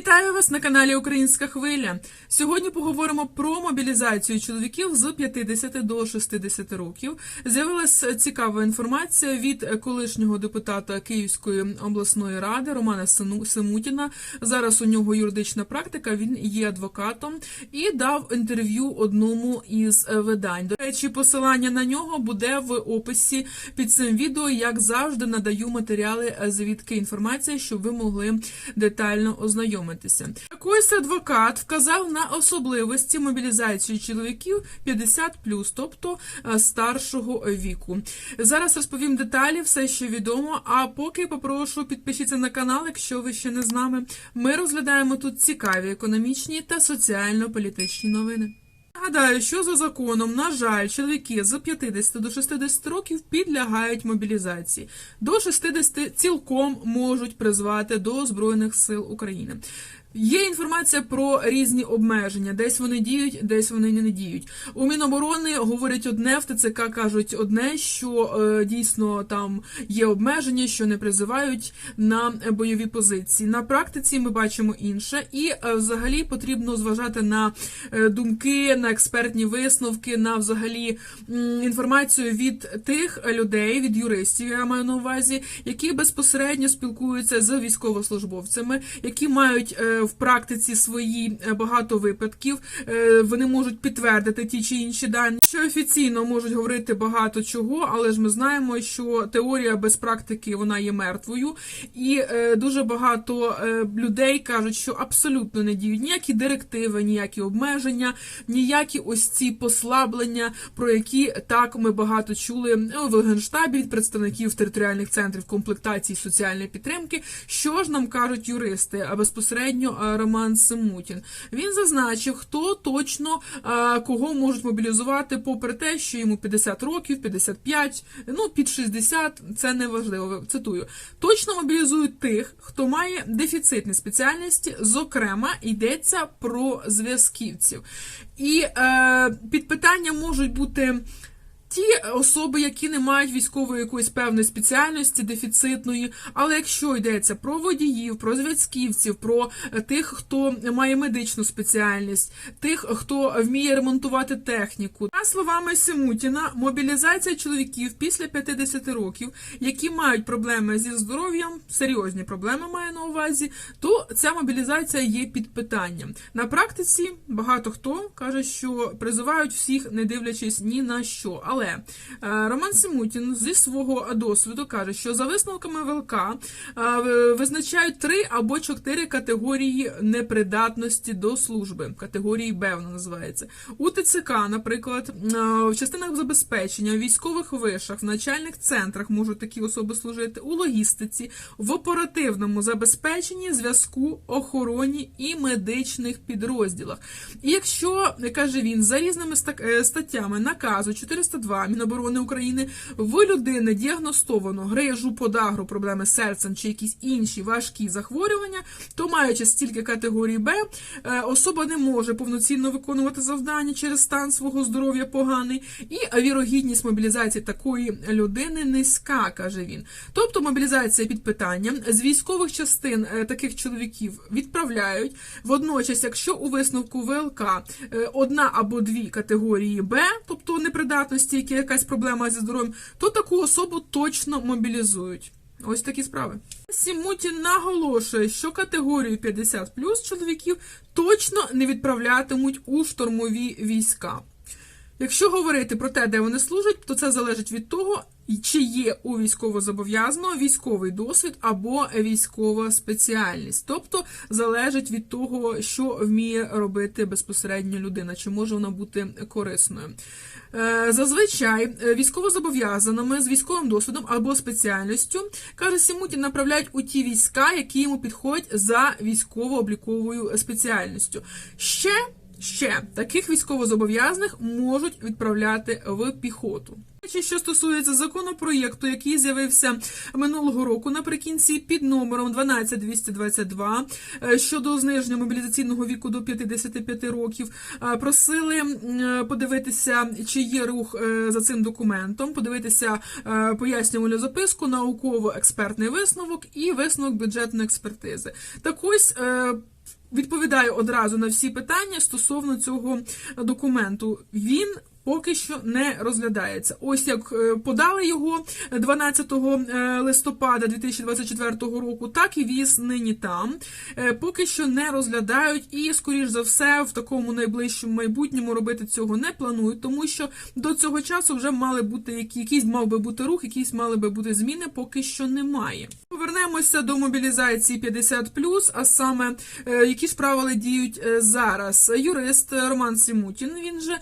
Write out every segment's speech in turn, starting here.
Вітаю вас на каналі Українська Хвиля. Сьогодні поговоримо про мобілізацію чоловіків з 50 до 60 років. З'явилася цікава інформація від колишнього депутата Київської обласної ради Романа Семутіна. Зараз у нього юридична практика. Він є адвокатом і дав інтерв'ю одному із видань. До речі, посилання на нього буде в описі під цим відео. Як завжди, надаю матеріали звідки інформація, щоб ви могли детально ознайомитися. Так Якийсь адвокат вказав на особливості мобілізації чоловіків 50+, тобто е, старшого віку. Зараз розповім деталі, все, що відомо. А поки попрошу підпишіться на канал, якщо ви ще не з нами. Ми розглядаємо тут цікаві економічні та соціально-політичні новини. Нагадаю, що за законом, на жаль, чоловіки з 50 до 60 років підлягають мобілізації. До 60 цілком можуть призвати до Збройних сил України. Є інформація про різні обмеження, десь вони діють, десь вони не діють. У Міноборони говорять одне, в ТЦК кажуть одне, що е, дійсно там є обмеження, що не призивають на бойові позиції. На практиці ми бачимо інше, і е, взагалі потрібно зважати на е, думки, на експертні висновки, на взагалі м, інформацію від тих людей, від юристів, я маю на увазі, які безпосередньо спілкуються з військовослужбовцями, які мають е, в практиці свої е, багато випадків. Е, Вони можуть підтвердити ті чи інші дані, що офіційно можуть говорити багато чого, але ж ми знаємо, що теорія без практики вона є мертвою, і е, дуже багато людей кажуть, що абсолютно не діють ніякі директиви, ніякі обмеження, ніякі ось ці послаблення, про які так ми багато чули в генштабі від представників територіальних центрів комплектації соціальної підтримки. Що ж нам кажуть юристи, а безпосередньо е, Роман Семутін. Він зазначив, хто точно е, кого можуть мобілізувати, попри те, що йому 50 років, 55, ну під 60, це не важливо. Цитую: точно мобілізують тих, хто має дефіцитні спеціальності, зокрема йдеться про зв'язківців. І е, під питанням можуть бути. Ті особи, які не мають військової якоїсь певної спеціальності, дефіцитної, але якщо йдеться про водіїв, про зв'язківців, про е, тих, хто має медичну спеціальність, тих, хто вміє ремонтувати техніку, словами Семутіна, мобілізація чоловіків після 50 років, які мають проблеми зі здоров'ям, серйозні проблеми маю на увазі, то ця мобілізація є під питанням. На практиці багато хто каже, що призивають всіх, не дивлячись ні на що. Але е, Роман Семутін зі свого досвіду каже, що за висновками ВЛК е, визначають три або чотири категорії непридатності до служби. Категорії Б вона називається. У ТЦК, наприклад, е, в частинах забезпечення, в військових вишах, в начальних центрах можуть такі особи служити, у логістиці, в оперативному забезпеченні, зв'язку, охороні і медичних підрозділах. І якщо, каже він, за різними е, статтями наказу 402 Міноборони України в людини діагностовано грижу, подагру, проблеми з серцем чи якісь інші важкі захворювання, то маючи стільки категорії Б, е, особа не може повноцінно виконувати завдання через стан свого здоров'я поганий, і вірогідність мобілізації такої людини низька, каже він. Тобто мобілізація під питанням з військових частин е, таких чоловіків відправляють. Водночас, якщо у висновку ВЛК е, одна або дві категорії Б, тобто непридатності, які якась проблема зі здоров'ям, то таку особу точно мобілізують. Ось такі справи. Сімутін наголошує, що категорію 50 чоловіків точно не відправлятимуть у штурмові війська. Якщо говорити про те, де вони служать, то це залежить від того, чи є у військовозобов'язаного військовий досвід або військова спеціальність. Тобто залежить від того, що вміє робити безпосередньо людина, чи може вона бути корисною. Е, Зазвичай е, військовозобов'язаними з військовим досвідом або спеціальністю, каже Сімутін, направляють у ті війська, які йому підходять за військово-обліковою спеціальністю. Ще Ще таких військовозобов'язаних можуть відправляти в піхоту. Що стосується законопроєкту, який з'явився минулого року наприкінці під номером 12222 е, щодо зниження мобілізаційного віку до 55 років, е, просили подивитися, чи є рух е, за цим документом, подивитися е, пояснювальну записку, науково-експертний висновок і висновок бюджетної експертизи. Так ось. Відповідаю одразу на всі питання стосовно цього документу. Він поки що не розглядається. Ось як е, подали його 12 е, листопада 2024 року, так і віз нині там. Е, Поки що не розглядають і, скоріш за все, в такому найближчому майбутньому робити цього не планують, тому що до цього часу вже мали бути які- якийсь мав би бути рух, якісь мали би бути зміни, поки що немає. Повернемося до мобілізації 50+, а саме які ж правила діють зараз. Юрист Роман Сімутін він же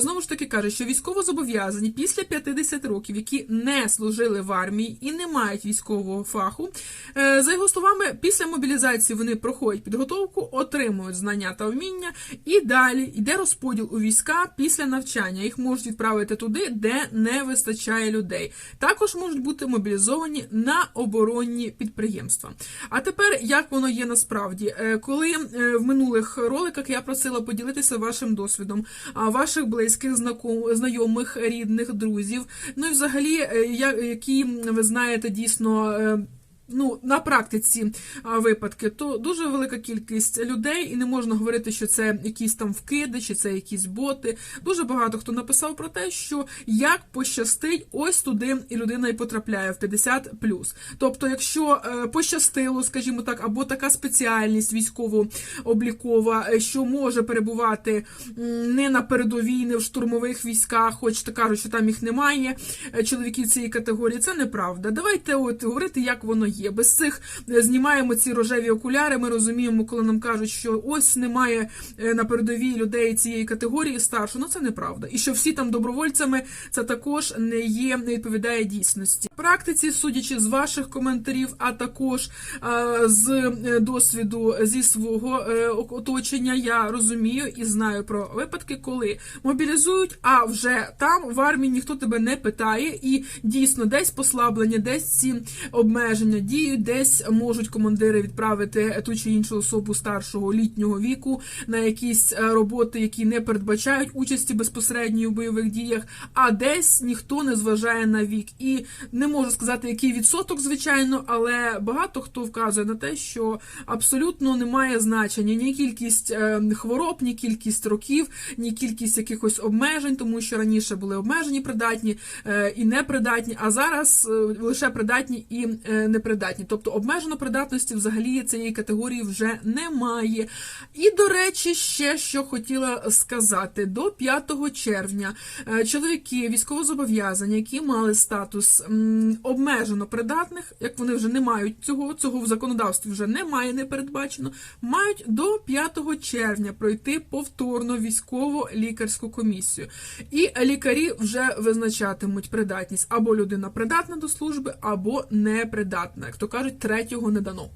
знову ж таки каже, що військовозобов'язані після 50 років, які не служили в армії і не мають військового фаху. е, За його словами, після мобілізації вони проходять підготовку, отримують знання та вміння, і далі йде розподіл у війська після навчання. Їх можуть відправити туди, де не вистачає людей. Також можуть бути мобілізовані на оборонні підприємства. А тепер як воно є насправді, Е, коли е, в минулих роликах я просила поділитися вашим досвідом, ваших близьких знаком- знайомих, рідних, друзів, ну і взагалі, е, я- які ви знаєте дійсно. Ну, на практиці випадки, то дуже велика кількість людей, і не можна говорити, що це якісь там вкиди, чи це якісь боти. Дуже багато хто написав про те, що як пощастить, ось туди і людина і потрапляє в 50 Тобто, якщо е, пощастило, скажімо так, або така спеціальність військово-облікова, е, що може перебувати не на передовій, не в штурмових військах, хоч то кажуть, що там їх немає, е, чоловіків цієї категорії, це неправда. Давайте от говорити, як воно є. Без цих е, знімаємо ці рожеві окуляри. Ми розуміємо, коли нам кажуть, що ось немає е, на передовій людей цієї категорії старшого. Ну це неправда. І що всі там добровольцями, це також не є, не відповідає дійсності. В практиці, судячи з ваших коментарів, а також з е, досвіду зі свого оточення, я розумію і знаю про випадки, коли мобілізують, а вже там в армії ніхто тебе не питає, і дійсно десь послаблення, десь ці обмеження діють, десь можуть командири відправити ту чи іншу особу старшого літнього віку на якісь е, роботи, які не передбачають участі безпосередньої у бойових діях, а десь ніхто не зважає на вік. І не можу сказати, який відсоток, звичайно, але багато хто вказує на те, що абсолютно немає значення ні кількість е, хвороб, ні кількість років, ні кількість якихось обмежень, тому що раніше були обмежені придатні е, і непридатні, а зараз лише придатні і е, непридатні. Тобто обмежено придатності взагалі цієї категорії вже немає. І, до речі, ще що хотіла сказати: до 5 червня е, чоловіки військовозобов'язані, які мали статус обмежено придатних, як вони вже не мають цього, цього в законодавстві вже немає, не передбачено, мають до 5 червня пройти повторно військово лікарську комісію. І лікарі вже визначатимуть придатність або людина придатна до служби, або непридатна. Як то кажуть, третього не дано.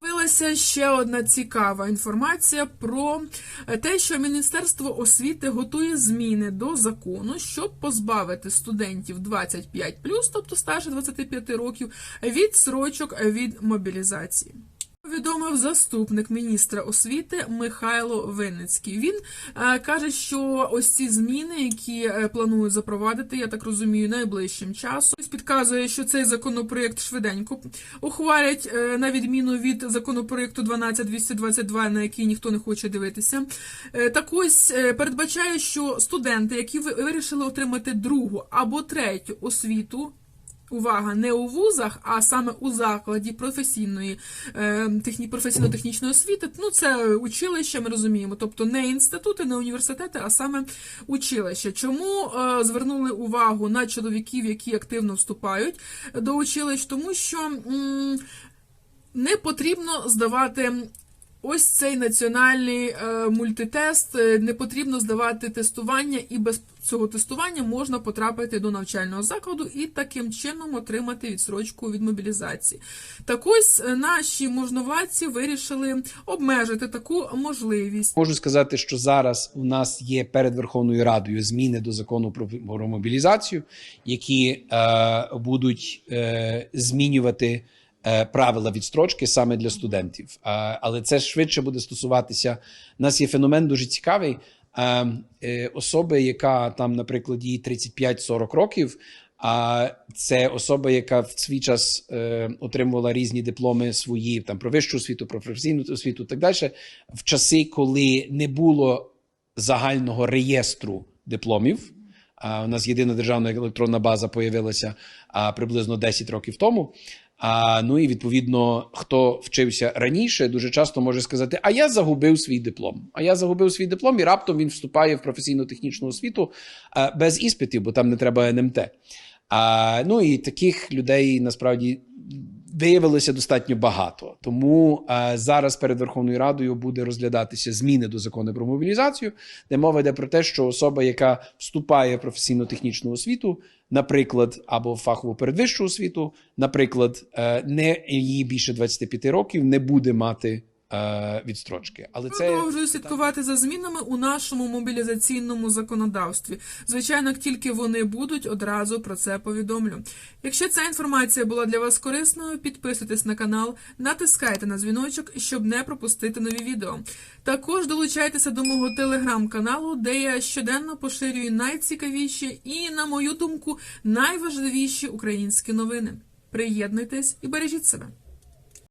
Вилася ще одна цікава інформація про те, що Міністерство освіти готує зміни до закону, щоб позбавити студентів 25+, тобто старше 25 років, від срочок від мобілізації. Повідомив заступник міністра освіти Михайло Винницький. Він е, каже, що ось ці зміни, які е, планують запровадити, я так розумію, найближчим часом. Підказує, що цей законопроєкт швиденько ухвалять, е, на відміну від законопроєкту 12222, на який ніхто не хоче дивитися. Так ось передбачає, що студенти, які ви- вирішили отримати другу або третю освіту. Увага, не у вузах, а саме у закладі професійної е, техні, професійно-технічної освіти. Ну, це училище, ми розуміємо. Тобто не інститути, не університети, а саме училище. Чому е, звернули увагу на чоловіків, які активно вступають до училищ? Тому що не потрібно здавати. Ось цей національний е, мультитест е, не потрібно здавати тестування, і без цього тестування можна потрапити до навчального закладу і таким чином отримати відсрочку від мобілізації. Так ось е, наші можновладці вирішили обмежити таку можливість. Можу сказати, що зараз у нас є перед Верховною Радою зміни до закону про, мобілізацію, які е, будуть е, змінювати правила відстрочки саме для студентів. Е, але це швидше буде стосуватися. У нас є феномен дуже цікавий. Е, е, особи, яка там, наприклад, їй 35-40 років. А це особа, яка в свій час е, отримувала різні дипломи свої там про вищу освіту, про професійну освіту, і так далі, в часи, коли не було загального реєстру дипломів. А у нас єдина державна електронна база появилася приблизно 10 років тому. А, ну і відповідно, хто вчився раніше, дуже часто може сказати: А я загубив свій диплом. А я загубив свій диплом, і раптом він вступає в професійно-технічну освіту а, без іспитів, бо там не треба НМТ. А, ну і таких людей насправді виявилося достатньо багато. Тому е, зараз перед Верховною Радою буде розглядатися зміни до закону про мобілізацію, де мова йде про те, що особа, яка вступає в професійно-технічну освіту, наприклад, або фахову передвищу освіту, наприклад, е, не її більше 25 років, не буде мати відстрочки. Але це Продовжую слідкувати за змінами у нашому мобілізаційному законодавстві. Звичайно, як тільки вони будуть, одразу про це повідомлю. Якщо ця інформація була для вас корисною, підписуйтесь на канал, натискайте на дзвіночок, щоб не пропустити нові відео. Також долучайтеся до мого телеграм-каналу, де я щоденно поширюю найцікавіші і, на мою думку, найважливіші українські новини. Приєднуйтесь і бережіть себе.